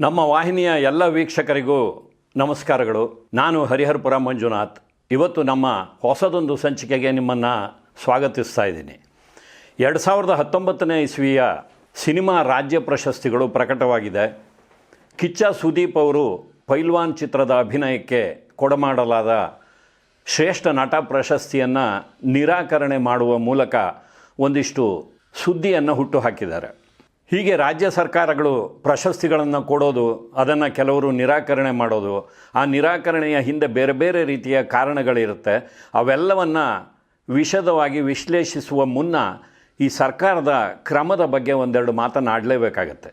ನಮ್ಮ ವಾಹಿನಿಯ ಎಲ್ಲ ವೀಕ್ಷಕರಿಗೂ ನಮಸ್ಕಾರಗಳು. ನಾನು ಹರಿಹರಪುರ ಮಂಜುನಾಥ್. ಇವತ್ತು ನಮ್ಮ ಹೊಸದೊಂದು ಸಂಚಿಕೆಗೆ ನಿಮ್ಮನ್ನು ಸ್ವಾಗತಿಸ್ತಾ ಇದ್ದೀನಿ. ಎರಡು ಸಾವಿರದ ಹತ್ತೊಂಬತ್ತನೇ ಇಸ್ವಿಯ ಸಿನಿಮಾ ರಾಜ್ಯ ಪ್ರಶಸ್ತಿಗಳು ಪ್ರಕಟವಾಗಿದೆ. ಕಿಚ್ಚ ಸುದೀಪ್ ಅವರು ಪೈಲ್ವಾನ್ ಚಿತ್ರದ ಅಭಿನಯಕ್ಕೆ ಕೊಡಮಾಡಲಾದ ಶ್ರೇಷ್ಠ ನಟ ಪ್ರಶಸ್ತಿಯನ್ನು ನಿರಾಕರಣೆ ಮಾಡುವ ಮೂಲಕ ಒಂದಿಷ್ಟು ಸುದ್ದಿಯನ್ನು ಹುಟ್ಟು ಹಾಕಿದ್ದಾರೆ. ಹೀಗೆ ರಾಜ್ಯ ಸರ್ಕಾರಗಳು ಪ್ರಶಸ್ತಿಗಳನ್ನು ಕೊಡೋದು, ಅದನ್ನು ಕೆಲವರು ನಿರಾಕರಣೆ ಮಾಡೋದು, ಆ ನಿರಾಕರಣೆಯ ಹಿಂದೆ ಬೇರೆ ಬೇರೆ ರೀತಿಯ ಕಾರಣಗಳಿರುತ್ತೆ. ಅವೆಲ್ಲವನ್ನು ವಿಷದವಾಗಿ ವಿಶ್ಲೇಷಿಸುವ ಮುನ್ನ ಈ ಸರ್ಕಾರದ ಕ್ರಮದ ಬಗ್ಗೆ ಒಂದೆರಡು ಮಾತನಾಡಲೇಬೇಕಾಗತ್ತೆ.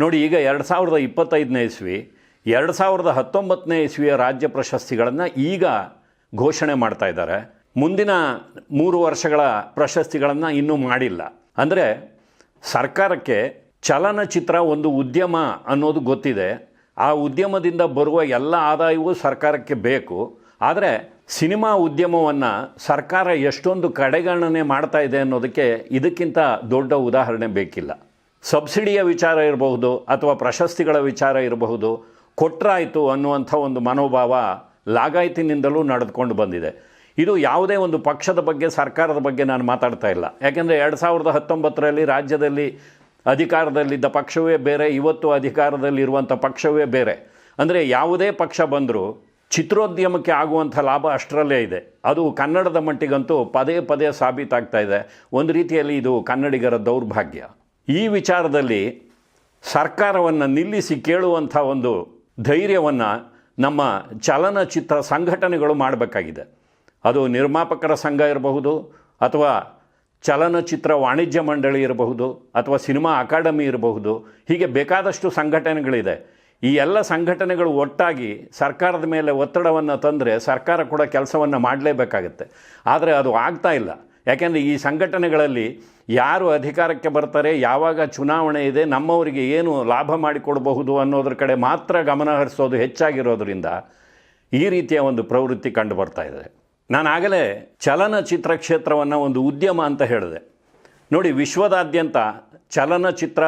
ನೋಡಿ, ಈಗ ಎರಡು ಸಾವಿರದ ಇಪ್ಪತ್ತೈದನೇ ಇಸ್ವಿ, ಎರಡು ಸಾವಿರದ ಹತ್ತೊಂಬತ್ತನೇ ಇಸ್ವಿಯ ರಾಜ್ಯ ಪ್ರಶಸ್ತಿಗಳನ್ನು ಈಗ ಘೋಷಣೆ ಮಾಡ್ತಾ ಇದ್ದಾರೆ. ಮುಂದಿನ ಮೂರು ವರ್ಷಗಳ ಪ್ರಶಸ್ತಿಗಳನ್ನು ಇನ್ನೂ ಮಾಡಿಲ್ಲ. ಅಂದರೆ ಸರ್ಕಾರಕ್ಕೆ ಚಲನಚಿತ್ರ ಒಂದು ಉದ್ಯಮ ಅನ್ನೋದು ಗೊತ್ತಿದೆ. ಆ ಉದ್ಯಮದಿಂದ ಬರುವ ಎಲ್ಲ ಆದಾಯವೂ ಸರ್ಕಾರಕ್ಕೆ ಬೇಕು. ಆದರೆ ಸಿನಿಮಾ ಉದ್ಯಮವನ್ನು ಸರ್ಕಾರ ಎಷ್ಟೊಂದು ಕಡೆಗಣನೆ ಮಾಡ್ತಾ ಇದೆ ಅನ್ನೋದಕ್ಕೆ ಇದಕ್ಕಿಂತ ದೊಡ್ಡ ಉದಾಹರಣೆ ಬೇಕಿಲ್ಲ. ಸಬ್ಸಿಡಿಯ ವಿಚಾರ ಇರಬಹುದು ಅಥವಾ ಪ್ರಶಸ್ತಿಗಳ ವಿಚಾರ ಇರಬಹುದು. ಕೊಟ್ರಾಯಿತು ಅನ್ನುವಂಥ ಒಂದು ಮನೋಭಾವ ಲಾಗಾಯಿತಿನಿಂದಲೂ ನಡೆದುಕೊಂಡು ಬಂದಿದೆ. ಇದು ಯಾವುದೇ ಒಂದು ಪಕ್ಷದ ಬಗ್ಗೆ, ಸರ್ಕಾರದ ಬಗ್ಗೆ ನಾನು ಮಾತಾಡ್ತಾ ಇಲ್ಲ. ಯಾಕೆಂದರೆ ಎರಡು ಸಾವಿರದ ಹತ್ತೊಂಬತ್ತರಲ್ಲಿ ರಾಜ್ಯದಲ್ಲಿ ಅಧಿಕಾರದಲ್ಲಿದ್ದ ಪಕ್ಷವೇ ಬೇರೆ, ಇವತ್ತು ಅಧಿಕಾರದಲ್ಲಿರುವಂಥ ಪಕ್ಷವೇ ಬೇರೆ. ಅಂದರೆ ಯಾವುದೇ ಪಕ್ಷ ಬಂದರೂ ಚಿತ್ರೋದ್ಯಮಕ್ಕೆ ಆಗುವಂಥ ಲಾಭ ಅಷ್ಟರಲ್ಲೇ ಇದೆ. ಅದು ಕನ್ನಡದ ಮಟ್ಟಿಗಂತೂ ಪದೇ ಪದೇ ಸಾಬೀತಾಗ್ತಾ ಇದೆ. ಒಂದು ರೀತಿಯಲ್ಲಿ ಇದು ಕನ್ನಡಿಗರ ದೌರ್ಭಾಗ್ಯ. ಈ ವಿಚಾರದಲ್ಲಿ ಸರ್ಕಾರವನ್ನು ನಿಲ್ಲಿಸಿ ಕೇಳುವಂಥ ಒಂದು ಧೈರ್ಯವನ್ನು ನಮ್ಮ ಚಲನಚಿತ್ರ ಸಂಘಟನೆಗಳು ಮಾಡಬೇಕಾಗಿದೆ. ಅದು ನಿರ್ಮಾಪಕರ ಸಂಘ ಇರಬಹುದು, ಅಥವಾ ಚಲನಚಿತ್ರ ವಾಣಿಜ್ಯ ಮಂಡಳಿ ಇರಬಹುದು, ಅಥವಾ ಸಿನಿಮಾ ಅಕಾಡೆಮಿ ಇರಬಹುದು, ಹೀಗೆ ಬೇಕಾದಷ್ಟು ಸಂಘಟನೆಗಳಿದೆ. ಈ ಎಲ್ಲ ಸಂಘಟನೆಗಳು ಒಟ್ಟಾಗಿ ಸರ್ಕಾರದ ಮೇಲೆ ಒತ್ತಡವನ್ನು ತಂದರೆ ಸರ್ಕಾರ ಕೂಡ ಕೆಲಸವನ್ನು ಮಾಡಲೇಬೇಕಾಗತ್ತೆ. ಆದರೆ ಅದು ಆಗ್ತಾ ಇಲ್ಲ. ಯಾಕೆಂದರೆ ಈ ಸಂಘಟನೆಗಳಲ್ಲಿ ಯಾರು ಅಧಿಕಾರಕ್ಕೆ ಬರ್ತಾರೆ, ಯಾವಾಗ ಚುನಾವಣೆ ಇದೆ, ನಮ್ಮವರಿಗೆ ಏನು ಲಾಭ ಮಾಡಿಕೊಡಬಹುದು ಅನ್ನೋದ್ರ ಕಡೆ ಮಾತ್ರ ಗಮನ ಹರಿಸೋದು ಹೆಚ್ಚಾಗಿರೋದ್ರಿಂದ ಈ ರೀತಿಯ ಒಂದು ಪ್ರವೃತ್ತಿ ಕಂಡು ಬರ್ತಾ ಇದೆ. ನಾನು ಆಗಲೇ ಚಲನಚಿತ್ರ ಕ್ಷೇತ್ರವನ್ನು ಒಂದು ಉದ್ಯಮ ಅಂತ ಹೇಳಿದೆ. ನೋಡಿ, ವಿಶ್ವದಾದ್ಯಂತ ಚಲನಚಿತ್ರ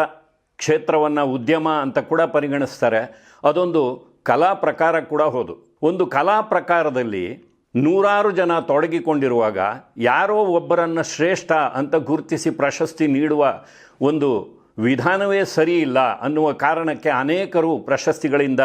ಕ್ಷೇತ್ರವನ್ನು ಉದ್ಯಮ ಅಂತ ಕೂಡ ಪರಿಗಣಿಸ್ತಾರೆ. ಅದೊಂದು ಕಲಾ ಪ್ರಕಾರ ಕೂಡ ಹೌದು. ಒಂದು ಕಲಾ ಪ್ರಕಾರದಲ್ಲಿ ನೂರಾರು ಜನ ತೊಡಗಿಕೊಂಡಿರುವಾಗ ಯಾರೋ ಒಬ್ಬರನ್ನು ಶ್ರೇಷ್ಠ ಅಂತ ಗುರುತಿಸಿ ಪ್ರಶಸ್ತಿ ನೀಡುವ ಒಂದು ವಿಧಾನವೇ ಸರಿ ಇಲ್ಲ ಅನ್ನುವ ಕಾರಣಕ್ಕೆ ಅನೇಕರು ಪ್ರಶಸ್ತಿಗಳಿಂದ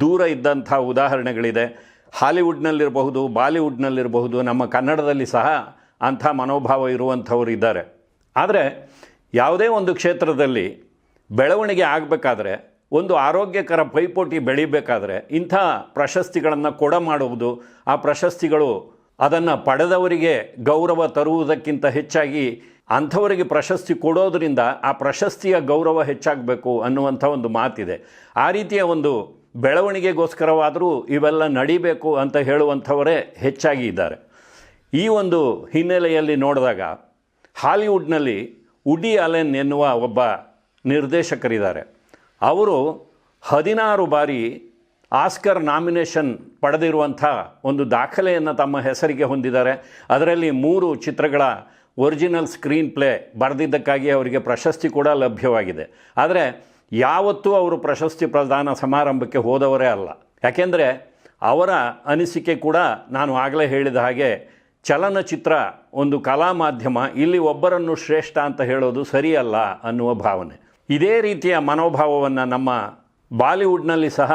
ದೂರ ಇದ್ದಂಥ ಉದಾಹರಣೆಗಳಿದೆ. ಹಾಲಿವುಡ್ನಲ್ಲಿರಬಹುದು, ಬಾಲಿವುಡ್ನಲ್ಲಿರಬಹುದು, ನಮ್ಮ ಕನ್ನಡದಲ್ಲಿ ಸಹ ಅಂಥ ಮನೋಭಾವ ಇರುವಂಥವರು ಇದ್ದಾರೆ. ಆದರೆ ಯಾವುದೇ ಒಂದು ಕ್ಷೇತ್ರದಲ್ಲಿ ಬೆಳವಣಿಗೆ ಆಗಬೇಕಾದ್ರೆ, ಒಂದು ಆರೋಗ್ಯಕರ ಪೈಪೋಟಿ ಬೆಳಿಬೇಕಾದ್ರೆ, ಇಂಥ ಪ್ರಶಸ್ತಿಗಳನ್ನು ಕೊಡ ಮಾಡುವುದು, ಆ ಪ್ರಶಸ್ತಿಗಳು ಅದನ್ನು ಪಡೆದವರಿಗೆ ಗೌರವ ತರುವುದಕ್ಕಿಂತ ಹೆಚ್ಚಾಗಿ ಅಂಥವರಿಗೆ ಪ್ರಶಸ್ತಿ ಕೊಡೋದರಿಂದ ಆ ಪ್ರಶಸ್ತಿಯ ಗೌರವ ಹೆಚ್ಚಾಗಬೇಕು ಅನ್ನುವಂಥ ಒಂದು ಮಾತಿದೆ. ಆ ರೀತಿಯ ಒಂದು ಬೆಳವಣಿಗೆಗೋಸ್ಕರವಾದರೂ ಇವೆಲ್ಲ ನಡಿಬೇಕು ಅಂತ ಹೇಳುವಂಥವರೇ ಹೆಚ್ಚಾಗಿ ಇದ್ದಾರೆ. ಈ ಒಂದು ಹಿನ್ನೆಲೆಯಲ್ಲಿ ನೋಡಿದಾಗ ಹಾಲಿವುಡ್ನಲ್ಲಿ ಉಡಿ ಅಲೆನ್ ಎನ್ನುವ ಒಬ್ಬ ನಿರ್ದೇಶಕರಿದ್ದಾರೆ. ಅವರು ಹದಿನಾರು ಬಾರಿ ಆಸ್ಕರ್ ನಾಮಿನೇಷನ್ ಪಡೆದಿರುವಂಥ ಒಂದು ದಾಖಲೆಯನ್ನು ತಮ್ಮ ಹೆಸರಿಗೆ ಹೊಂದಿದ್ದಾರೆ. ಅದರಲ್ಲಿ ಮೂರು ಚಿತ್ರಗಳ ಒರಿಜಿನಲ್ ಸ್ಕ್ರೀನ್ ಪ್ಲೇ ಬರೆದಿದ್ದಕ್ಕಾಗಿ ಅವರಿಗೆ ಪ್ರಶಸ್ತಿ ಕೂಡ ಲಭ್ಯವಾಗಿದೆ. ಆದರೆ ಯಾವತ್ತೂ ಅವರು ಪ್ರಶಸ್ತಿ ಪ್ರದಾನ ಸಮಾರಂಭಕ್ಕೆ ಹೋದವರೇ ಅಲ್ಲ. ಯಾಕೆಂದರೆ ಅವರ ಅನಿಸಿಕೆ ಕೂಡ ನಾನು ಆಗಲೇ ಹೇಳಿದ ಹಾಗೆ ಚಲನಚಿತ್ರ ಒಂದು ಕಲಾ ಮಾಧ್ಯಮ, ಇಲ್ಲಿ ಒಬ್ಬರನ್ನು ಶ್ರೇಷ್ಠ ಅಂತ ಹೇಳೋದು ಸರಿಯಲ್ಲ ಅನ್ನುವ ಭಾವನೆ. ಇದೇ ರೀತಿಯ ಮನೋಭಾವವನ್ನು ನಮ್ಮ ಬಾಲಿವುಡ್ನಲ್ಲಿ ಸಹ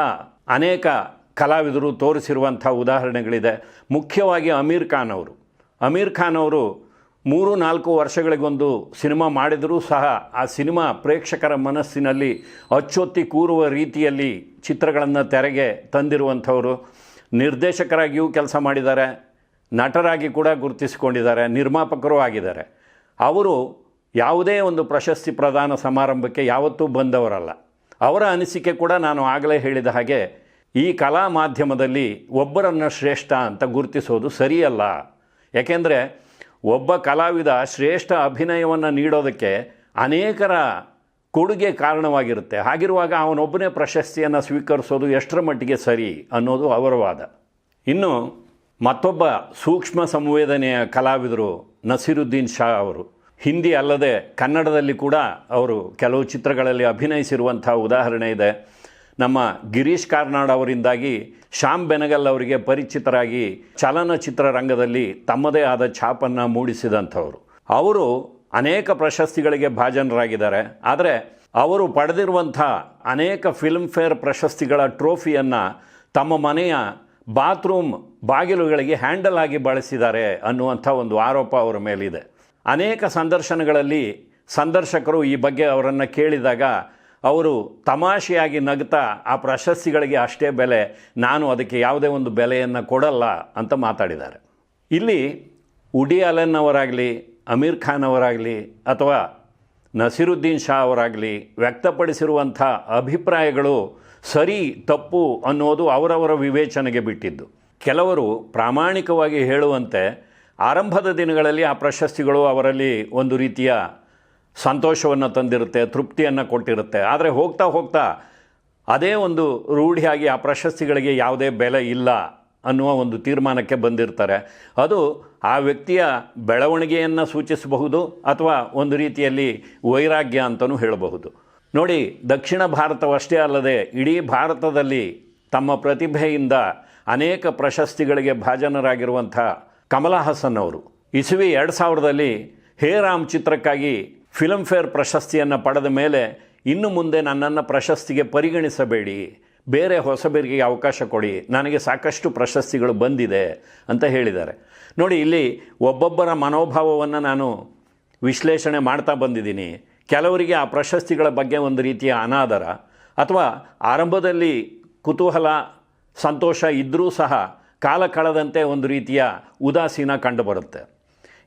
ಅನೇಕ ಕಲಾವಿದರು ತೋರಿಸಿರುವಂಥ ಉದಾಹರಣೆಗಳಿದೆ. ಮುಖ್ಯವಾಗಿ ಅಮೀರ್ ಖಾನ್ ಅವರು. ಅಮೀರ್ ಖಾನ್ ಅವರು ಮೂರು, ನಾಲ್ಕು ವರ್ಷಗಳಿಗೊಂದು ಸಿನಿಮಾ ಮಾಡಿದರೂ ಸಹ ಆ ಸಿನಿಮಾ ಪ್ರೇಕ್ಷಕರ ಮನಸ್ಸಿನಲ್ಲಿ ಅಚ್ಚೊತ್ತಿ ಕೂರುವ ರೀತಿಯಲ್ಲಿ ಚಿತ್ರಗಳನ್ನು ತೆರೆಗೆ ತಂದಿರುವಂಥವರು. ನಿರ್ದೇಶಕರಾಗಿಯೂ ಕೆಲಸ ಮಾಡಿದ್ದಾರೆ. ನಟರಾಗಿ ಕೂಡ ಗುರುತಿಸಿಕೊಂಡಿದ್ದಾರೆ. ನಿರ್ಮಾಪಕರೂ ಆಗಿದ್ದಾರೆ. ಅವರು ಯಾವುದೇ ಒಂದು ಪ್ರಶಸ್ತಿ ಪ್ರದಾನ ಸಮಾರಂಭಕ್ಕೆ ಯಾವತ್ತೂ ಬಂದವರಲ್ಲ. ಅವರ ಅನಿಸಿಕೆ ಕೂಡ ನಾನು ಆಗಲೇ ಹೇಳಿದ ಹಾಗೆ ಈ ಕಲಾ ಮಾಧ್ಯಮದಲ್ಲಿ ಒಬ್ಬರನ್ನು ಶ್ರೇಷ್ಠ ಅಂತ ಗುರುತಿಸೋದು ಸರಿಯಲ್ಲ. ಯಾಕೆಂದರೆ ಒಬ್ಬ ಕಲಾವಿದ ಶ್ರೇಷ್ಠ ಅಭಿನಯವನ್ನು ನೀಡೋದಕ್ಕೆ ಅನೇಕರ ಕೊಡುಗೆ ಕಾರಣವಾಗಿರುತ್ತೆ. ಹಾಗಿರುವಾಗ ಅವನೊಬ್ಬನೇ ಪ್ರಶಸ್ತಿಯನ್ನು ಸ್ವೀಕರಿಸೋದು ಎಷ್ಟರ ಮಟ್ಟಿಗೆ ಸರಿ ಅನ್ನೋದು ಅವರ ವಾದ. ಇನ್ನು ಮತ್ತೊಬ್ಬ ಸೂಕ್ಷ್ಮ ಸಂವೇದನೆಯ ಕಲಾವಿದರು ನಸೀರುದ್ದೀನ್ ಶಾ ಅವರು. ಹಿಂದಿ ಅಲ್ಲದೆ ಕನ್ನಡದಲ್ಲಿ ಕೂಡ ಅವರು ಕೆಲವು ಚಿತ್ರಗಳಲ್ಲಿ ಅಭಿನಯಿಸಿರುವಂಥ ಉದಾಹರಣೆ ಇದೆ. ನಮ್ಮ ಗಿರೀಶ್ ಕಾರ್ನಾಡ್ ಅವರಿಂದಾಗಿ ಶ್ಯಾಮ್ ಬೆನಗಲ್ ಅವರಿಗೆ ಪರಿಚಿತರಾಗಿ ಚಲನಚಿತ್ರ ರಂಗದಲ್ಲಿ ತಮ್ಮದೇ ಆದ ಛಾಪನ್ನು ಮೂಡಿಸಿದಂಥವರು. ಅವರು ಅನೇಕ ಪ್ರಶಸ್ತಿಗಳಿಗೆ ಭಾಜನರಾಗಿದ್ದಾರೆ. ಆದರೆ ಅವರು ಪಡೆದಿರುವಂಥ ಅನೇಕ ಫಿಲ್ಮ್ಫೇರ್ ಪ್ರಶಸ್ತಿಗಳ ಟ್ರೋಫಿಯನ್ನು ತಮ್ಮ ಮನೆಯ ಬಾತ್ರೂಮ್ ಬಾಗಿಲುಗಳಿಗೆ ಹ್ಯಾಂಡಲ್ ಆಗಿ ಬಳಸಿದ್ದಾರೆ ಅನ್ನುವಂಥ ಒಂದು ಆರೋಪ ಅವರ ಮೇಲಿದೆ. ಅನೇಕ ಸಂದರ್ಶನಗಳಲ್ಲಿ ಸಂದರ್ಶಕರು ಈ ಬಗ್ಗೆ ಅವರನ್ನು ಕೇಳಿದಾಗ ಅವರು ತಮಾಷೆಯಾಗಿ ನಗ್ತಾ ಆ ಪ್ರಶಸ್ತಿಗಳಿಗೆ ಅಷ್ಟೇ ಬೆಲೆ, ನಾನು ಅದಕ್ಕೆ ಯಾವುದೇ ಒಂದು ಬೆಲೆಯನ್ನು ಕೊಡಲ್ಲ ಅಂತ ಮಾತಾಡಿದ್ದಾರೆ. ಇಲ್ಲಿ ಉಡಿ ಅಲೆನ್ ಅವರಾಗಲಿ, ಅಮೀರ್ ಖಾನ್ ಅವರಾಗಲಿ ಅಥವಾ ನಸೀರುದ್ದೀನ್ ಶಾ ಅವರಾಗಲಿ ವ್ಯಕ್ತಪಡಿಸಿರುವಂಥ ಅಭಿಪ್ರಾಯಗಳು ಸರಿ, ತಪ್ಪು ಅನ್ನೋದು ಅವರವರ ವಿವೇಚನೆಗೆ ಬಿಟ್ಟಿದ್ದು. ಕೆಲವರು ಪ್ರಾಮಾಣಿಕವಾಗಿ ಹೇಳುವಂತೆ ಆರಂಭದ ದಿನಗಳಲ್ಲಿ ಆ ಪ್ರಶಸ್ತಿಗಳು ಅವರಲ್ಲಿ ಒಂದು ರೀತಿಯ ಸಂತೋಷವನ್ನು ತಂದಿರುತ್ತೆ, ತೃಪ್ತಿಯನ್ನು ಕೊಟ್ಟಿರುತ್ತೆ. ಆದರೆ ಹೋಗ್ತಾ ಹೋಗ್ತಾ ಅದೇ ಒಂದು ರೂಢಿಯಾಗಿ ಆ ಪ್ರಶಸ್ತಿಗಳಿಗೆ ಯಾವುದೇ ಬೆಲೆ ಇಲ್ಲ ಅನ್ನುವ ಒಂದು ತೀರ್ಮಾನಕ್ಕೆ ಬಂದಿರ್ತಾರೆ. ಅದು ಆ ವ್ಯಕ್ತಿಯ ಬೆಳವಣಿಗೆಯನ್ನು ಸೂಚಿಸಬಹುದು ಅಥವಾ ಒಂದು ರೀತಿಯಲ್ಲಿ ವೈರಾಗ್ಯ ಅಂತಲೂ ಹೇಳಬಹುದು. ನೋಡಿ, ದಕ್ಷಿಣ ಭಾರತವಷ್ಟೇ ಅಲ್ಲದೆ ಇಡೀ ಭಾರತದಲ್ಲಿ ತಮ್ಮ ಪ್ರತಿಭೆಯಿಂದ ಅನೇಕ ಪ್ರಶಸ್ತಿಗಳಿಗೆ ಭಾಜನರಾಗಿರುವಂಥ ಕಮಲಾ ಹಾಸನ್ ಅವರು. ಇಸುವಿ ಎರಡು ಸಾವಿರದಲ್ಲಿ ಹೇ ರಾಮ್ ಚಿತ್ರಕ್ಕಾಗಿ ಫಿಲ್ಮ್ಫೇರ್ ಪ್ರಶಸ್ತಿಯನ್ನು ಪಡೆದ ಮೇಲೆ ಇನ್ನು ಮುಂದೆ ನನ್ನನ್ನು ಪ್ರಶಸ್ತಿಗೆ ಪರಿಗಣಿಸಬೇಡಿ. ಬೇರೆ ಹೊಸಬರಿಗೆ ಅವಕಾಶ ಕೊಡಿ. ನನಗೆ ಸಾಕಷ್ಟು ಪ್ರಶಸ್ತಿಗಳು ಬಂದಿದೆ ಅಂತ ಹೇಳಿದ್ದಾರೆ. ನೋಡಿ, ಇಲ್ಲಿ ಒಬ್ಬೊಬ್ಬರ ಮನೋಭಾವವನ್ನು ನಾನು ವಿಶ್ಲೇಷಣೆ ಮಾಡ್ತಾ ಬಂದಿದ್ದೀನಿ. ಕೆಲವರಿಗೆ ಆ ಪ್ರಶಸ್ತಿಗಳ ಬಗ್ಗೆ ಒಂದು ರೀತಿಯ ಅನಾದರ ಅಥವಾ ಆರಂಭದಲ್ಲಿ ಕುತೂಹಲ, ಸಂತೋಷ ಇದ್ದರೂ ಸಹ ಕಾಲ ಕಳೆದಂತೆ ಒಂದು ರೀತಿಯ ಉದಾಸೀನ ಕಂಡುಬರುತ್ತೆ.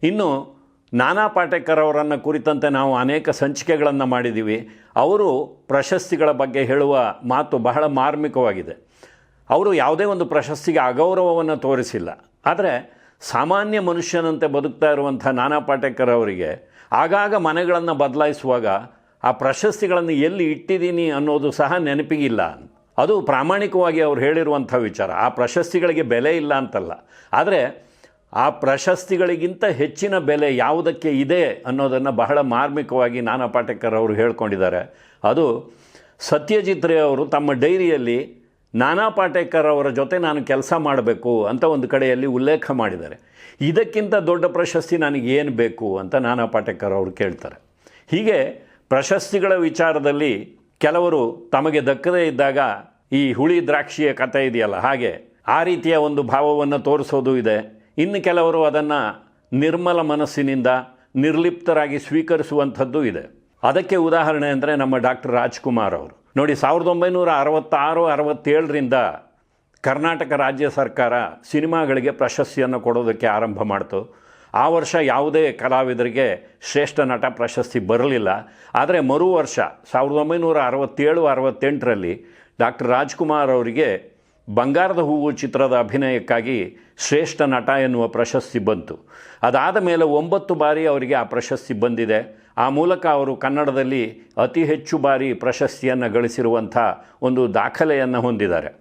ಇನ್ನು ನಾನಾ ಪಾಟೇಕರ್ ಅವರನ್ನು ಕುರಿತಂತೆ ನಾವು ಅನೇಕ ಸಂಚಿಕೆಗಳನ್ನು ಮಾಡಿದ್ದೀವಿ ಅವರು ಪ್ರಶಸ್ತಿಗಳ ಬಗ್ಗೆ ಹೇಳುವ ಮಾತು ಬಹಳ ಮಾರ್ಮಿಕವಾಗಿದೆ. ಅವರು ಯಾವುದೇ ಒಂದು ಪ್ರಶಸ್ತಿಗೆ ಅಗೌರವವನ್ನು ತೋರಿಸಿಲ್ಲ. ಆದರೆ ಸಾಮಾನ್ಯ ಮನುಷ್ಯನಂತೆ ಬದುಕ್ತಾ ಇರುವಂಥ ನಾನಾ ಪಾಟೇಕರ್ ಅವರಿಗೆ ಆಗಾಗ ಮನೆಗಳನ್ನು ಬದಲಾಯಿಸುವಾಗ ಆ ಪ್ರಶಸ್ತಿಗಳನ್ನು ಎಲ್ಲಿ ಇಟ್ಟಿದ್ದೀನಿ ಅನ್ನೋದು ಸಹ ನೆನಪಿಗಿಲ್ಲ. ಅದು ಪ್ರಾಮಾಣಿಕವಾಗಿ ಅವ್ರು ಹೇಳಿರುವಂಥ ವಿಚಾರ. ಆ ಪ್ರಶಸ್ತಿಗಳಿಗೆ ಬೆಲೆ ಇಲ್ಲ ಅಂತಲ್ಲ. ಆದರೆ ಆ ಪ್ರಶಸ್ತಿಗಳಿಗಿಂತ ಹೆಚ್ಚಿನ ಬೆಲೆ ಯಾವುದಕ್ಕೆ ಇದೆ ಅನ್ನೋದನ್ನು ಬಹಳ ಮಾರ್ಮಿಕವಾಗಿ ನಾನಾ ಪಾಟೇಕರ್ ಅವರು ಹೇಳ್ಕೊಂಡಿದ್ದಾರೆ. ಅದು ಸತ್ಯಜಿತ್ ರೇ ಅವರು ತಮ್ಮ ಡೈರಿಯಲ್ಲಿ ನಾನಾ ಪಾಟೇಕರ್ ಅವರ ಜೊತೆ ನಾನು ಕೆಲಸ ಮಾಡಬೇಕು ಅಂತ ಒಂದು ಕಡೆಯಲ್ಲಿ ಉಲ್ಲೇಖ ಮಾಡಿದ್ದಾರೆ. ಇದಕ್ಕಿಂತ ದೊಡ್ಡ ಪ್ರಶಸ್ತಿ ನನಗೆ ಏನು ಬೇಕು ಅಂತ ನಾನಾ ಪಾಟೇಕರ್ ಅವರು ಕೇಳ್ತಾರೆ. ಹೀಗೆ ಪ್ರಶಸ್ತಿಗಳ ವಿಚಾರದಲ್ಲಿ ಕೆಲವರು ತಮಗೆ ದಕ್ಕದೇ ಇದ್ದಾಗ ಈ ಹುಳಿ ದ್ರಾಕ್ಷಿಯ ಕಥೆ ಇದೆಯಲ್ಲ, ಹಾಗೆ ಆ ರೀತಿಯ ಒಂದು ಭಾವವನ್ನು ತೋರಿಸೋದು ಇದೆ. ಇನ್ನು ಕೆಲವರು ಅದನ್ನು ನಿರ್ಮಲ ಮನಸ್ಸಿನಿಂದ ನಿರ್ಲಿಪ್ತರಾಗಿ ಸ್ವೀಕರಿಸುವಂಥದ್ದು ಇದೆ. ಅದಕ್ಕೆ ಉದಾಹರಣೆ ಅಂದರೆ ನಮ್ಮ ಡಾಕ್ಟರ್ ರಾಜ್ಕುಮಾರ್ ಅವರು. ನೋಡಿ ಸಾವಿರದ ಒಂಬೈನೂರ ಅರವತ್ತಾರು ಅರವತ್ತೇಳರಿಂದ ಕರ್ನಾಟಕ ರಾಜ್ಯ ಸರ್ಕಾರ ಸಿನಿಮಾಗಳಿಗೆ ಪ್ರಶಸ್ತಿಯನ್ನು ಕೊಡೋದಕ್ಕೆ ಆರಂಭ ಮಾಡ್ತು. ಆ ವರ್ಷ ಯಾವುದೇ ಕಲಾವಿದರಿಗೆ ಶ್ರೇಷ್ಠ ನಟ ಪ್ರಶಸ್ತಿ ಬರಲಿಲ್ಲ. ಆದರೆ ಮರು ವರ್ಷ ಸಾವಿರದ ಒಂಬೈನೂರ ಅರವತ್ತೇಳು ಅರವತ್ತೆಂಟರಲ್ಲಿ ಡಾಕ್ಟರ್ ರಾಜ್ಕುಮಾರ್ ಅವರಿಗೆ ಬಂಗಾರದ ಹೂವು ಚಿತ್ರದ ಅಭಿನಯಕ್ಕಾಗಿ ಶ್ರೇಷ್ಠ ನಟ ಎನ್ನುವ ಪ್ರಶಸ್ತಿ ಬಂತು. ಅದಾದ ಮೇಲೆ ಒಂಬತ್ತು ಬಾರಿ ಅವರಿಗೆ ಆ ಪ್ರಶಸ್ತಿ ಬಂದಿದೆ. ಆ ಮೂಲಕ ಅವರು ಕನ್ನಡದಲ್ಲಿ ಅತಿ ಹೆಚ್ಚು ಬಾರಿ ಪ್ರಶಸ್ತಿಯನ್ನು ಗಳಿಸಿರುವಂಥ ಒಂದು ದಾಖಲೆಯನ್ನು ಹೊಂದಿದ್ದಾರೆ.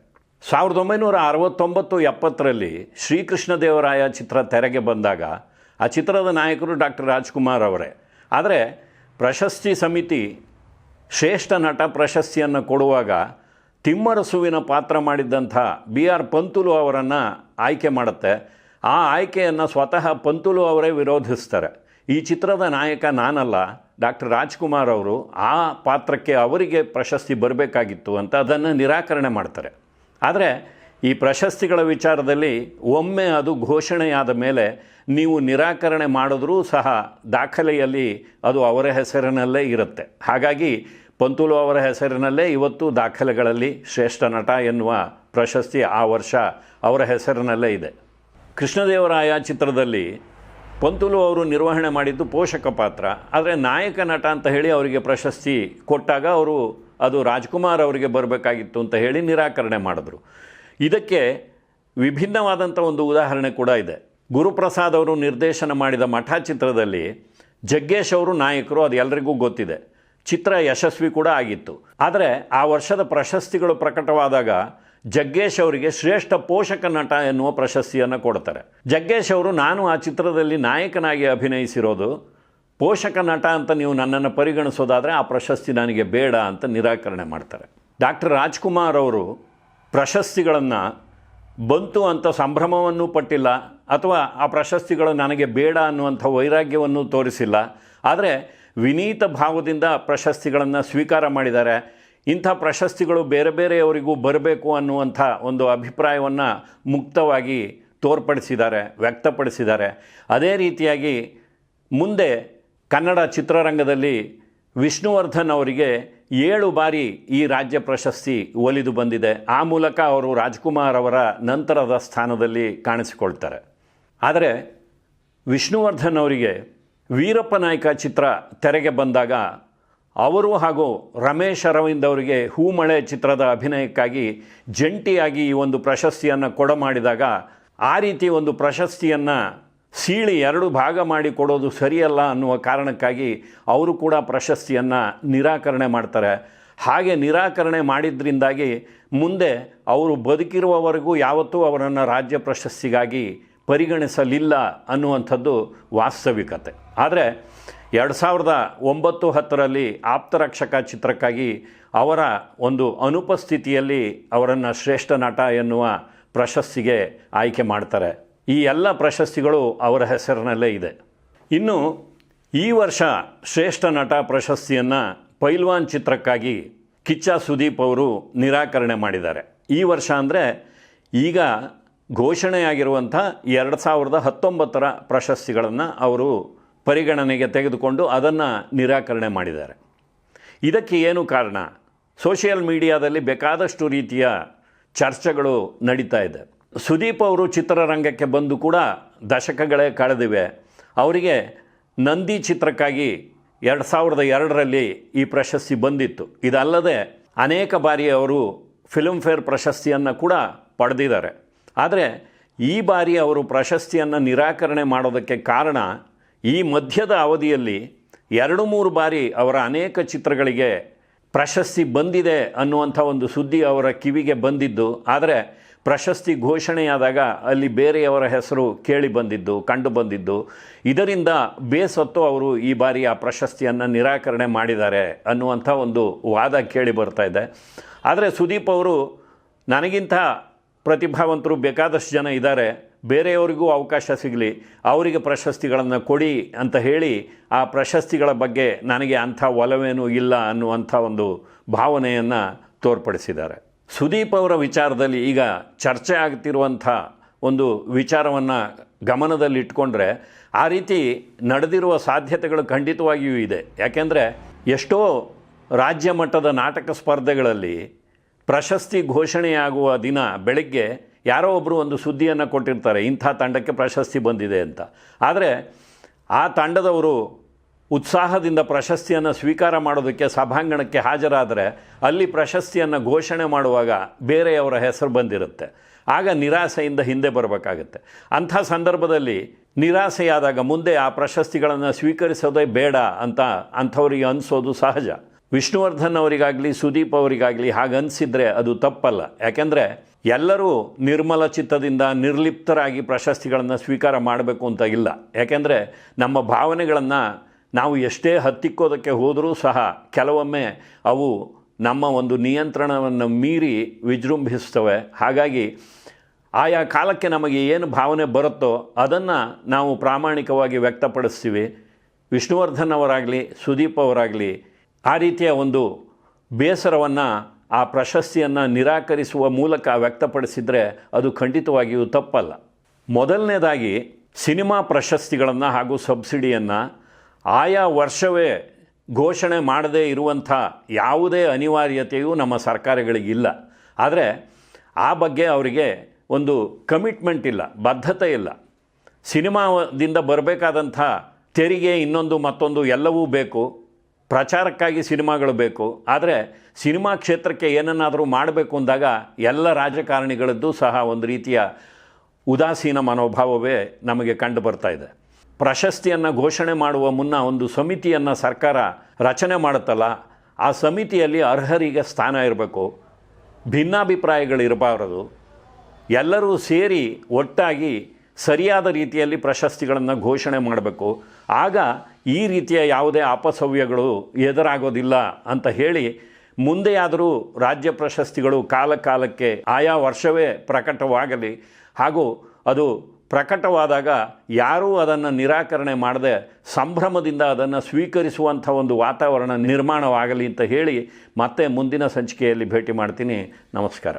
ಸಾವಿರದ ಒಂಬೈನೂರ ಅರವತ್ತೊಂಬತ್ತು ಎಪ್ಪತ್ತರಲ್ಲಿ ಶ್ರೀಕೃಷ್ಣದೇವರಾಯ ಚಿತ್ರ ತೆರೆಗೆ ಬಂದಾಗ ಆ ಚಿತ್ರದ ನಾಯಕರು ಡಾಕ್ಟರ್ ರಾಜ್ಕುಮಾರ್ ಅವರೇ. ಆದರೆ ಪ್ರಶಸ್ತಿ ಸಮಿತಿ ಶ್ರೇಷ್ಠ ನಟ ಪ್ರಶಸ್ತಿಯನ್ನು ಕೊಡುವಾಗ ತಿಮ್ಮರಸುವಿನ ಪಾತ್ರ ಮಾಡಿದ್ದಂಥ ಬಿ ಆರ್ ಪಂತುಲು ಅವರನ್ನು ಆಯ್ಕೆ ಮಾಡುತ್ತೆ. ಆ ಆಯ್ಕೆಯನ್ನು ಸ್ವತಃ ಪಂತುಲು ಅವರೇ ವಿರೋಧಿಸ್ತಾರೆ. ಈ ಚಿತ್ರದ ನಾಯಕ ನಾನಲ್ಲ, ಡಾಕ್ಟರ್ ರಾಜ್ಕುಮಾರ್ ಅವರು ಆ ಪಾತ್ರಕ್ಕೆ ಅವರಿಗೆ ಪ್ರಶಸ್ತಿ ಬರಬೇಕಾಗಿತ್ತು ಅಂತ ಅದನ್ನು ನಿರಾಕರಣೆ ಮಾಡ್ತಾರೆ. ಆದರೆ ಈ ಪ್ರಶಸ್ತಿಗಳ ವಿಚಾರದಲ್ಲಿ ಒಮ್ಮೆ ಅದು ಘೋಷಣೆಯಾದ ಮೇಲೆ ನೀವು ನಿರಾಕರಣೆ ಮಾಡಿದ್ರೂ ಸಹ ದಾಖಲೆಯಲ್ಲಿ ಅದು ಅವರ ಹೆಸರಿನಲ್ಲೇ ಇರುತ್ತೆ. ಹಾಗಾಗಿ ಪಂತುಲು ಅವರ ಹೆಸರಿನಲ್ಲೇ ಇವತ್ತು ದಾಖಲೆಗಳಲ್ಲಿ ಶ್ರೇಷ್ಠ ನಟ ಎನ್ನುವ ಪ್ರಶಸ್ತಿ ಆ ವರ್ಷ ಅವರ ಹೆಸರಿನಲ್ಲೇ ಇದೆ. ಕೃಷ್ಣದೇವರಾಯ ಚಿತ್ರದಲ್ಲಿ ಪಂತುಲು ಅವರು ನಿರ್ವಹಣೆ ಮಾಡಿದ್ದು ಪೋಷಕ ಪಾತ್ರ. ಆದರೆ ನಾಯಕ ನಟ ಅಂತ ಹೇಳಿ ಅವರಿಗೆ ಪ್ರಶಸ್ತಿ ಕೊಟ್ಟಾಗ ಅವರು ಅದು ರಾಜ್ಕುಮಾರ್ ಅವರಿಗೆ ಬರಬೇಕಾಗಿತ್ತು ಅಂತ ಹೇಳಿ ನಿರಾಕರಣೆ ಮಾಡಿದ್ರು. ಇದಕ್ಕೆ ವಿಭಿನ್ನವಾದಂಥ ಒಂದು ಉದಾಹರಣೆ ಕೂಡ ಇದೆ. ಗುರುಪ್ರಸಾದ್ ಅವರು ನಿರ್ದೇಶನ ಮಾಡಿದ ಮಠ ಚಿತ್ರದಲ್ಲಿ ಜಗ್ಗೇಶ್ ಅವರು ನಾಯಕರು, ಅದು ಎಲ್ಲರಿಗೂ ಗೊತ್ತಿದೆ. ಚಿತ್ರ ಯಶಸ್ವಿ ಕೂಡ ಆಗಿತ್ತು. ಆದರೆ ಆ ವರ್ಷದ ಪ್ರಶಸ್ತಿಗಳು ಪ್ರಕಟವಾದಾಗ ಜಗ್ಗೇಶ್ ಅವರಿಗೆ ಶ್ರೇಷ್ಠ ಪೋಷಕ ನಟ ಎನ್ನುವ ಪ್ರಶಸ್ತಿಯನ್ನು ಕೊಡ್ತಾರೆ. ಜಗ್ಗೇಶ್ ಅವರು, ನಾನು ಆ ಚಿತ್ರದಲ್ಲಿ ನಾಯಕನಾಗಿ ಅಭಿನಯಿಸಿರೋದು ಪೋಷಕ ನಟ ಅಂತ ನೀವು ನನ್ನನ್ನು ಪರಿಗಣಿಸೋದಾದರೆ ಆ ಪ್ರಶಸ್ತಿ ನನಗೆ ಬೇಡ ಅಂತ ನಿರಾಕರಣೆ ಮಾಡ್ತಾರೆ. ಡಾಕ್ಟರ್ ರಾಜ್ಕುಮಾರ್ ಅವರು ಪ್ರಶಸ್ತಿಗಳನ್ನು ಬಂತು ಅಂತ ಸಂಭ್ರಮವನ್ನು ಪಟ್ಟಿಲ್ಲ, ಅಥವಾ ಆ ಪ್ರಶಸ್ತಿಗಳು ನನಗೆ ಬೇಡ ಅನ್ನುವಂಥ ವೈರಾಗ್ಯವನ್ನು ತೋರಿಸಿಲ್ಲ. ಆದರೆ ವಿನೀತ ಭಾವದಿಂದ ಪ್ರಶಸ್ತಿಗಳನ್ನು ಸ್ವೀಕಾರ ಮಾಡಿದ್ದಾರೆ. ಇಂಥ ಪ್ರಶಸ್ತಿಗಳು ಬೇರೆ ಬೇರೆಯವರಿಗೂ ಬರಬೇಕು ಅನ್ನುವಂಥ ಒಂದು ಅಭಿಪ್ರಾಯವನ್ನು ಮುಕ್ತವಾಗಿ ತೋರ್ಪಡಿಸಿದ್ದಾರೆ, ವ್ಯಕ್ತಪಡಿಸಿದ್ದಾರೆ. ಅದೇ ರೀತಿಯಾಗಿ ಮುಂದೆ ಕನ್ನಡ ಚಿತ್ರರಂಗದಲ್ಲಿ ವಿಷ್ಣುವರ್ಧನ್ ಅವರಿಗೆ ಏಳು ಬಾರಿ ಈ ರಾಜ್ಯ ಪ್ರಶಸ್ತಿ ಒಲಿದು ಬಂದಿದೆ. ಆ ಮೂಲಕ ಅವರು ರಾಜ್ಕುಮಾರ್ ಅವರ ನಂತರದ ಸ್ಥಾನದಲ್ಲಿ ಕಾಣಿಸಿಕೊಳ್ತಾರೆ. ಆದರೆ ವಿಷ್ಣುವರ್ಧನ್ ಅವರಿಗೆ ವೀರಪ್ಪ ನಾಯಕ ಚಿತ್ರ ತೆರೆಗೆ ಬಂದಾಗ ಅವರು ಹಾಗೂ ರಮೇಶ್ ಅರವಿಂದ್ ಅವರಿಗೆ ಹೂಮಳೆ ಚಿತ್ರದ ಅಭಿನಯಕ್ಕಾಗಿ ಜಂಟಿಯಾಗಿ ಈ ಒಂದು ಪ್ರಶಸ್ತಿಯನ್ನು ಕೊಡಮಾಡಿದಾಗ ಆ ರೀತಿ ಒಂದು ಪ್ರಶಸ್ತಿಯನ್ನು ಸೀಳಿ ಎರಡು ಭಾಗ ಮಾಡಿ ಕೊಡೋದು ಸರಿಯಲ್ಲ ಅನ್ನುವ ಕಾರಣಕ್ಕಾಗಿ ಅವರು ಕೂಡ ಪ್ರಶಸ್ತಿಯನ್ನು ನಿರಾಕರಣೆ ಮಾಡ್ತಾರೆ. ಹಾಗೆ ನಿರಾಕರಣೆ ಮಾಡಿದ್ರಿಂದಾಗಿ ಮುಂದೆ ಅವರು ಬದುಕಿರುವವರೆಗೂ ಯಾವತ್ತೂ ಅವರನ್ನು ರಾಜ್ಯ ಪ್ರಶಸ್ತಿಗಾಗಿ ಪರಿಗಣಿಸಲಿಲ್ಲ ಅನ್ನುವಂಥದ್ದು ವಾಸ್ತವಿಕತೆ. ಆದರೆ ಎರಡು ಸಾವಿರದ ಒಂಬತ್ತು ಹತ್ತರಲ್ಲಿ ಆಪ್ತರಕ್ಷಕ ಚಿತ್ರಕ್ಕಾಗಿ ಅವರ ಒಂದು ಅನುಪಸ್ಥಿತಿಯಲ್ಲಿ ಅವರನ್ನು ಶ್ರೇಷ್ಠ ನಟ ಎನ್ನುವ ಪ್ರಶಸ್ತಿಗೆ ಆಯ್ಕೆ ಮಾಡ್ತಾರೆ. ಈ ಎಲ್ಲ ಪ್ರಶಸ್ತಿಗಳು ಅವರ ಹೆಸರಿನಲ್ಲೇ ಇದೆ. ಇನ್ನು ಈ ವರ್ಷ ಶ್ರೇಷ್ಠ ನಟ ಪ್ರಶಸ್ತಿಯನ್ನು ಪೈಲ್ವಾನ್ ಚಿತ್ರಕ್ಕಾಗಿ ಕಿಚ್ಚ ಸುದೀಪ್ ಅವರು ನಿರಾಕರಣೆ ಮಾಡಿದ್ದಾರೆ. ಈ ವರ್ಷ ಅಂದರೆ ಈಗ ಘೋಷಣೆಯಾಗಿರುವಂಥ ಎರಡು ಸಾವಿರದ ಹತ್ತೊಂಬತ್ತರ ಪ್ರಶಸ್ತಿಗಳನ್ನು ಅವರು ಪರಿಗಣನೆಗೆ ತೆಗೆದುಕೊಂಡು ಅದನ್ನು ನಿರಾಕರಣೆ ಮಾಡಿದ್ದಾರೆ. ಇದಕ್ಕೆ ಏನು ಕಾರಣ? ಸೋಷಿಯಲ್ ಮೀಡಿಯಾದಲ್ಲಿ ಬೇಕಾದಷ್ಟು ರೀತಿಯ ಚರ್ಚೆಗಳು ನಡೀತಾ ಇದೆ. ಸುದೀಪ್ ಅವರು ಚಿತ್ರರಂಗಕ್ಕೆ ಬಂದು ಕೂಡ ದಶಕಗಳೇ ಕಳೆದಿವೆ. ಅವರಿಗೆ ನಂದಿ ಚಿತ್ರಕ್ಕಾಗಿ ಎರಡು ಸಾವಿರದ ಎರಡರಲ್ಲಿ ಈ ಪ್ರಶಸ್ತಿ ಬಂದಿತ್ತು. ಇದಲ್ಲದೆ ಅನೇಕ ಬಾರಿ ಅವರು ಫಿಲ್ಮ್ಫೇರ್ ಪ್ರಶಸ್ತಿಯನ್ನು ಕೂಡ ಪಡೆದಿದ್ದಾರೆ. ಆದರೆ ಈ ಬಾರಿ ಅವರು ಪ್ರಶಸ್ತಿಯನ್ನು ನಿರಾಕರಣೆ ಮಾಡೋದಕ್ಕೆ ಕಾರಣ ಈ ಮಧ್ಯದ ಅವಧಿಯಲ್ಲಿ ಎರಡು ಮೂರು ಬಾರಿ ಅವರ ಅನೇಕ ಚಿತ್ರಗಳಿಗೆ ಪ್ರಶಸ್ತಿ ಬಂದಿದೆ ಅನ್ನುವಂಥ ಒಂದು ಸುದ್ದಿ ಅವರ ಕಿವಿಗೆ ಬಂದಿದ್ದು. ಆದರೆ ಪ್ರಶಸ್ತಿ ಘೋಷಣೆಯಾದಾಗ ಅಲ್ಲಿ ಬೇರೆಯವರ ಹೆಸರು ಕೇಳಿ ಬಂದಿದ್ದು, ಕಂಡು ಬಂದಿದ್ದು. ಇದರಿಂದ ಬೇಸತ್ತು ಅವರು ಈ ಬಾರಿ ಆ ಪ್ರಶಸ್ತಿಯನ್ನು ನಿರಾಕರಣೆ ಮಾಡಿದ್ದಾರೆ ಅನ್ನುವಂಥ ಒಂದು ವಾದ ಕೇಳಿ ಬರ್ತಾ ಇದೆ. ಆದರೆ ಸುದೀಪ್ ಅವರು ನನಗಿಂತ ಪ್ರತಿಭಾವಂತರು ಬೇಕಾದಷ್ಟು ಜನ ಇದ್ದಾರೆ. ಬೇರೆಯವರಿಗೂ ಅವಕಾಶ ಸಿಗಲಿ. ಅವರಿಗೆ ಪ್ರಶಸ್ತಿಗಳನ್ನು ಕೊಡಿ ಅಂತ ಹೇಳಿ ಆ ಪ್ರಶಸ್ತಿಗಳ ಬಗ್ಗೆ ನನಗೆ ಅಂಥ ಒಲವೇನೂ ಇಲ್ಲ ಅನ್ನುವಂಥ ಒಂದು ಭಾವನೆಯನ್ನು ತೋರ್ಪಡಿಸಿದ್ದಾರೆ. ಸುದೀಪ್ ಅವರ ವಿಚಾರದಲ್ಲಿ ಈಗ ಚರ್ಚೆ ಆಗ್ತಿರುವಂಥ ಒಂದು ವಿಚಾರವನ್ನು ಗಮನದಲ್ಲಿಟ್ಕೊಂಡ್ರೆ ಆ ರೀತಿ ನಡೆದಿರುವ ಸಾಧ್ಯತೆಗಳು ಖಂಡಿತವಾಗಿಯೂ ಇದೆ. ಯಾಕೆಂದರೆ ಎಷ್ಟೋ ರಾಜ್ಯ ಮಟ್ಟದ ನಾಟಕ ಸ್ಪರ್ಧೆಗಳಲ್ಲಿ ಪ್ರಶಸ್ತಿ ಘೋಷಣೆಯಾಗುವ ದಿನ ಬೆಳಗ್ಗೆ ಯಾರೋ ಒಬ್ಬರು ಒಂದು ಸುದ್ದಿಯನ್ನು ಕೊಟ್ಟಿರ್ತಾರೆ, ಇಂಥ ತಂಡಕ್ಕೆ ಪ್ರಶಸ್ತಿ ಬಂದಿದೆ ಅಂತ. ಆದರೆ ಆ ತಂಡದವರು ಉತ್ಸಾಹದಿಂದ ಪ್ರಶಸ್ತಿಯನ್ನು ಸ್ವೀಕಾರ ಮಾಡೋದಕ್ಕೆ ಸಭಾಂಗಣಕ್ಕೆ ಹಾಜರಾದರೆ ಅಲ್ಲಿ ಪ್ರಶಸ್ತಿಯನ್ನು ಘೋಷಣೆ ಮಾಡುವಾಗ ಬೇರೆಯವರ ಹೆಸರು ಬಂದಿರುತ್ತೆ. ಆಗ ನಿರಾಸೆಯಿಂದ ಹಿಂದೆ ಬರಬೇಕಾಗತ್ತೆ. ಅಂಥ ಸಂದರ್ಭದಲ್ಲಿ ನಿರಾಸೆಯಾದಾಗ ಮುಂದೆ ಆ ಪ್ರಶಸ್ತಿಗಳನ್ನು ಸ್ವೀಕರಿಸೋದೇ ಬೇಡ ಅಂತ ಅಂಥವರಿಗೆ ಅನಿಸೋದು ಸಹಜ. ವಿಷ್ಣುವರ್ಧನ್ ಅವರಿಗಾಗಲಿ, ಸುದೀಪ್ ಅವರಿಗಾಗಲಿ ಹಾಗನ್ಸಿದ್ರೆ ಅದು ತಪ್ಪಲ್ಲ. ಯಾಕೆಂದರೆ ಎಲ್ಲರೂ ನಿರ್ಮಲ ಚಿತ್ತದಿಂದ ನಿರ್ಲಿಪ್ತರಾಗಿ ಪ್ರಶಸ್ತಿಗಳನ್ನು ಸ್ವೀಕಾರ ಮಾಡಬೇಕು ಅಂತ ಇಲ್ಲ. ಯಾಕೆಂದರೆ ನಮ್ಮ ಭಾವನೆಗಳನ್ನು ನಾವು ಎಷ್ಟೇ ಹತ್ತಿಕ್ಕೋದಕ್ಕೆ ಹೋದರೂ ಸಹ ಕೆಲವೊಮ್ಮೆ ಅವು ನಮ್ಮ ಒಂದು ನಿಯಂತ್ರಣವನ್ನು ಮೀರಿ ವಿಜೃಂಭಿಸ್ತವೆ ಹಾಗಾಗಿ ಆಯಾ ಕಾಲಕ್ಕೆ ನಮಗೆ ಏನು ಭಾವನೆ ಬರುತ್ತೋ ಅದನ್ನು ನಾವು ಪ್ರಾಮಾಣಿಕವಾಗಿ ವ್ಯಕ್ತಪಡಿಸ್ತೀವಿ. ವಿಷ್ಣುವರ್ಧನ್ ಅವರಾಗಲಿ, ಸುದೀಪ್ ಅವರಾಗಲಿ ಆ ರೀತಿಯ ಒಂದು ಬೇಸರವನ್ನು, ಆ ಪ್ರಶಸ್ತಿಯನ್ನು ನಿರಾಕರಿಸುವ ಮೂಲಕ ವ್ಯಕ್ತಪಡಿಸಿದರೆ ಅದು ಖಂಡಿತವಾಗಿಯೂ ತಪ್ಪಲ್ಲ. ಮೊದಲನೇದಾಗಿ ಸಿನಿಮಾ ಪ್ರಶಸ್ತಿಗಳನ್ನು ಹಾಗೂ ಸಬ್ಸಿಡಿಯನ್ನು ಆಯಾ ವರ್ಷವೇ ಘೋಷಣೆ ಮಾಡದೇ ಇರುವಂಥ ಯಾವುದೇ ಅನಿವಾರ್ಯತೆಯೂ ನಮ್ಮ ಸರ್ಕಾರಗಳಿಗಿಲ್ಲ. ಆದರೆ ಆ ಬಗ್ಗೆ ಅವರಿಗೆ ಒಂದು ಕಮಿಟ್ಮೆಂಟ್ ಇಲ್ಲ, ಬದ್ಧತೆ ಇಲ್ಲ. ಸಿನಿಮಾದಿಂದ ಬರಬೇಕಾದಂಥ ತೆರಿಗೆ ಇನ್ನೊಂದು ಮತ್ತೊಂದು ಎಲ್ಲವೂ ಬೇಕು. ಪ್ರಚಾರಕ್ಕಾಗಿ ಸಿನಿಮಾಗಳು ಬೇಕು. ಆದರೆ ಸಿನಿಮಾ ಕ್ಷೇತ್ರಕ್ಕೆ ಏನನ್ನಾದರೂ ಮಾಡಬೇಕು ಅಂದಾಗ ಎಲ್ಲ ರಾಜಕಾರಣಿಗಳದ್ದು ಸಹ ಒಂದು ರೀತಿಯ ಉದಾಸೀನ ಮನೋಭಾವವೇ ನಮಗೆ ಕಂಡು ಬರ್ತಾ ಇದೆ. ಪ್ರಶಸ್ತಿಯನ್ನು ಘೋಷಣೆ ಮಾಡುವ ಮುನ್ನ ಒಂದು ಸಮಿತಿಯನ್ನು ಸರ್ಕಾರ ರಚನೆ ಮಾಡುತ್ತಲ್ಲ, ಆ ಸಮಿತಿಯಲ್ಲಿ ಅರ್ಹರಿಗೆ ಸ್ಥಾನ ಇರಬೇಕು. ಭಿನ್ನಾಭಿಪ್ರಾಯಗಳಿರಬಾರದು. ಎಲ್ಲರೂ ಸೇರಿ ಒಟ್ಟಾಗಿ ಸರಿಯಾದ ರೀತಿಯಲ್ಲಿ ಪ್ರಶಸ್ತಿಗಳನ್ನು ಘೋಷಣೆ ಮಾಡಬೇಕು. ಆಗ ಈ ರೀತಿಯ ಯಾವುದೇ ಅಪಸವ್ಯಗಳು ಎದುರಾಗೋದಿಲ್ಲ ಅಂತ ಹೇಳಿ ಮುಂದೆಯಾದರೂ ರಾಜ್ಯ ಪ್ರಶಸ್ತಿಗಳು ಕಾಲ ಕಾಲಕ್ಕೆ ಆಯಾ ವರ್ಷವೇ ಪ್ರಕಟವಾಗಲಿ. ಹಾಗೂ ಅದು ಪ್ರಕಟವಾದಾಗ ಯಾರೂ ಅದನ್ನು ನಿರಾಕರಣೆ ಮಾಡದೆ ಸಂಭ್ರಮದಿಂದ ಅದನ್ನು ಸ್ವೀಕರಿಸುವಂಥ ಒಂದು ವಾತಾವರಣ ನಿರ್ಮಾಣವಾಗಲಿ ಅಂತ ಹೇಳಿ ಮತ್ತೆ ಮುಂದಿನ ಸಂಚಿಕೆಯಲ್ಲಿ ಭೇಟಿ ಮಾಡ್ತೀನಿ. ನಮಸ್ಕಾರ.